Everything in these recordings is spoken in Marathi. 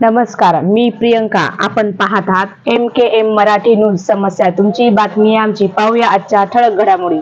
नमस्कार मी प्रियंका. आपण पाहत आहात M K M Marathi news समस्या. तुमची बातमी आमची. पाहूया आजच्या ठळक घडामोडी.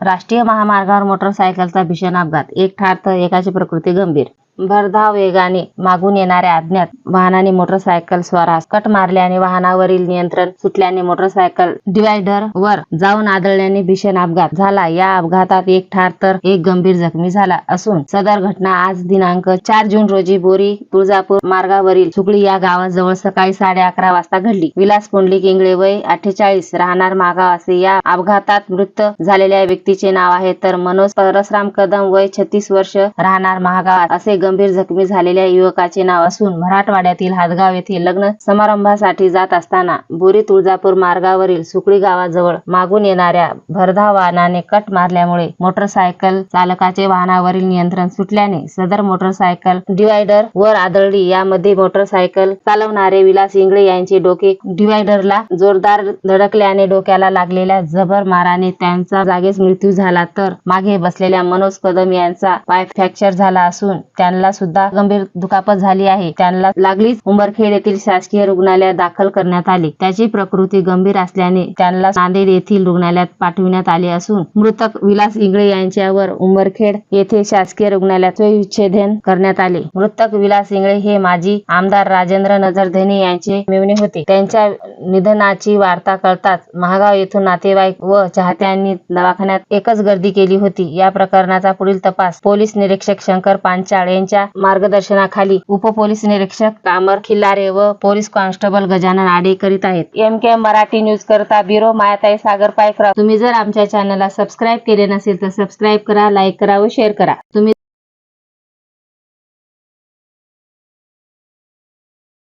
राष्ट्रीय महामार्गावर मोटरसायकलचा भीषण अपघात. एक ठार तर एकाची प्रकृती गंभीर. भरधाव वेगाने मागून येणाऱ्या अज्ञात वाहनाने मोटरसायकल स्वारास. कट मारल्याने वाहनावरील नियंत्रण सुटल्याने मोटरसायकल डिवायडर वर जाऊन आदळल्याने भीषण अपघात झाला. या अपघातात एक ठार तर एक गंभीर जखमी झाला असून सदर घटना आज दिनांक चार जून रोजी बोरी तुळजापूर मार्गावरील सुकळी या गावाजवळ सकाळी साडे अकरा वाजता घडली. विलास पुंडलिक इंगळे वय अठ्ठेचाळीस. राहणार मागाव असे या अपघातात मृत झालेल्या व्यक्तीचे नाव आहे तर मनोज परसराम कदम वय छत्तीस वर्ष राहणार महागाव असे गंभीर जखमी झालेल्या युवकाचे नाव असून मराठवाड्यातील हादगाव येथे लग्न समारंभासाठी जात असताना बोरी तुळजापूर मार्गावरील सुकळी गावाजवळ मागून येणाऱ्या भरधाव वाहनाने कट मारल्यामुळे मोटरसायकल चालकाचे वाहनावरील नियंत्रण सुटल्याने सदर मोटरसायकल डिवायडर वर आदळली. यामध्ये मोटरसायकल चालवणारे विलास इंगळे यांचे डोके डिवायडरला जोरदार धडकल्याने डोक्याला लागलेल्या जबर माराने त्यांचा जागेच मृत्यू झाला. तर मागे बसलेल्या मनोज कदम यांचा पाय फ्रॅक्चर झाला असून त्यांना सुद्धा गंभीर दुखापत झाली आहे. त्यांना लागलीच उंबरखेड येथील शासकीय रुग्णालयात दाखल करण्यात आले. त्याची प्रकृती गंभीर असल्याने त्यांना नांदेड येथील रुग्णालयात पाठविण्यात आले असून मृतक विलास इंगळे यांच्यावर उंबरखेड येथे शासकीय रुग्णालयात विच्छेदन करण्यात आले. मृतक विलास इंगळे हे माजी आमदार राजेंद्र नजरधने यांचे मेवणे होते. त्यांच्या निधनाची वार्ता कळताच महागाव येथून नातेवाईक व चाहत्यांनी दवाखान्यात एकच गर्दी केली होती. या प्रकरणाचा पुढील तपास पोलीस निरीक्षक शंकर पांचाळ यांच्या मार्गदर्शनाखाली उपपोलीस निरीक्षक कामर खिल्लारे व पोलीस कॉन्स्टेबल गजानन आडे करीत आहेत. एम के मराठी न्यूज करता ब्युरो मायाताई सागर पायकराव. तुम्ही जर आमच्या चॅनलला सबस्क्राईब केले नसेल तर सबस्क्राईब करा लाईक करा व शेअर करा. तुम्ही